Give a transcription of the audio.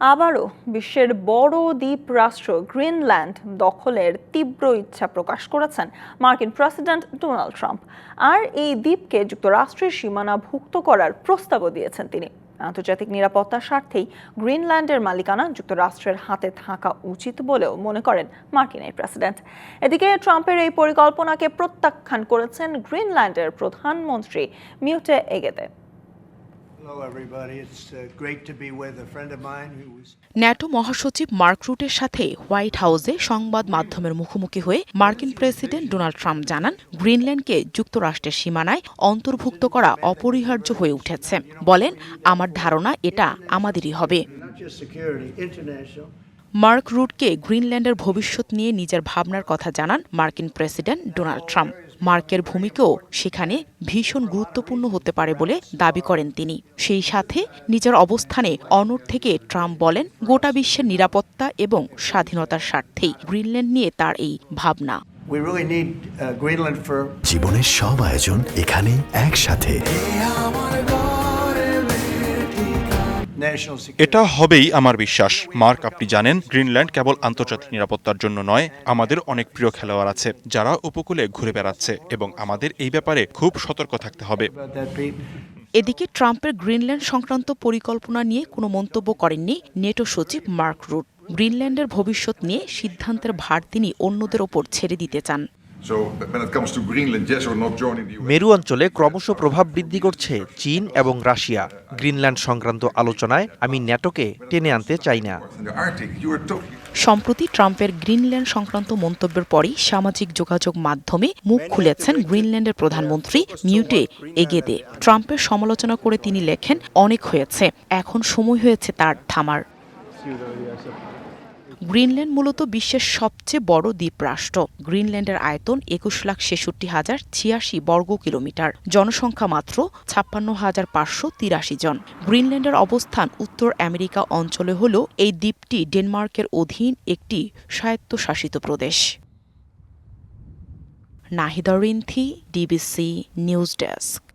আবারও বিশ্বের বড় দ্বীপ রাষ্ট্র গ্রিনল্যান্ড দখলের তীব্র ইচ্ছা প্রকাশ করেছেন মার্কিন প্রেসিডেন্ট ডোনাল্ড ট্রাম্প। আর এই দ্বীপকে যুক্তরাষ্ট্রের সীমানাভুক্ত করার প্রস্তাবও দিয়েছেন তিনি। আন্তর্জাতিক নিরাপত্তার স্বার্থেই গ্রিনল্যান্ডের মালিকানা যুক্তরাষ্ট্রের হাতে থাকা উচিত বলেও মনে করেন মার্কিন এই প্রেসিডেন্ট। এদিকে ট্রাম্পের এই পরিকল্পনাকে প্রত্যাখ্যান করেছেন গ্রিনল্যান্ডের প্রধানমন্ত্রী মিউটে এগেতে। ন্যাটো মহাসচিব মার্ক রুটের সাথে হোয়াইট হাউসে সংবাদ মাধ্যমের মুখোমুখি হয়ে মার্কিন প্রেসিডেন্ট ডোনাল্ড ট্রাম্প জানান, গ্রিনল্যান্ডকে যুক্তরাষ্ট্রের সীমানায় অন্তর্ভুক্ত করা অপরিহার্য হয়ে উঠেছে। বলেন, আমার ধারণা এটা আমাদেরই হবে. মার্ক রুটকে গ্রিনল্যান্ডের ভবিষ্যৎ নিয়ে নিজের ভাবনার কথা জানান মার্কিন প্রেসিডেন্ট ডোনাল্ড ট্রাম্প। মার্কের ভূমিকাও সেখানে ভীষণ গুরুত্বপূর্ণ হতে পারে বলে দাবি করেন তিনি সেই সাথে নিজের অবস্থানে অনড় থেকে ট্রাম্প বলেন গোটা বিশ্বের নিরাপত্তা এবং স্বাধীনতার স্বার্থেই গ্রিনল্যান্ড নিয়ে তার এই ভাবনা uh, জীবনের সব আয়োজন এখানে একসাথে. এটা হবেই আমার বিশ্বাস। মার্ক আপনি জানেন গ্রিনল্যান্ড কেবল আন্তর্জাতিক নিরাপত্তার জন্য নয় আমাদের অনেক প্রিয় খেলোয়াড় আছে যারা উপকূলে ঘুরে বেড়াচ্ছে এবং আমাদের এই ব্যাপারে খুব সতর্ক থাকতে হবে? এদিকে ট্রাম্পের গ্রিনল্যান্ড সংক্রান্ত পরিকল্পনা নিয়ে কোনো মন্তব্য করেননি নেটো সচিব মার্ক রুট। গ্রিনল্যান্ডের ভবিষ্যৎ নিয়ে সিদ্ধান্তের ভার তিনি অন্যদের ওপর ছেড়ে দিতে চান। মেরু অঞ্চলে ক্রমশ প্রভাব বৃদ্ধি করছে চীন এবং রাশিয়া। গ্রিনল্যান্ড সংক্রান্ত আলোচনায় আমি ন্যাটোকে টেনে আনতে চাই না। সম্প্রতি ট্রাম্পের গ্রিনল্যান্ড সংক্রান্ত মন্তব্যের পরই সামাজিক যোগাযোগ মাধ্যমে মুখ খুলেছেন গ্রিনল্যান্ডের প্রধানমন্ত্রী মিউটে এগেদে। ট্রাম্পের সমালোচনা করে তিনি লেখেন অনেক হয়েছে এখন সময় হয়েছে তার থামার। গ্রিনল্যান্ড মূলত বিশ্বের সবচেয়ে বড় দ্বীপ রাষ্ট্র গ্রিনল্যান্ডের আয়তন একুশ লাখ ছেষট্টি হাজার ছিয়াশি বর্গ কিলোমিটার। জনসংখ্যা মাত্র ছাপ্পান্ন হাজার পাঁচশো তিরাশি জন। গ্রিনল্যান্ডের অবস্থান উত্তর আমেরিকা অঞ্চলে হলেও এই দ্বীপটি ডেনমার্কের অধীন একটি স্বায়ত্তশাসিত প্রদেশ। Nahida Rinthi, DBC news desk.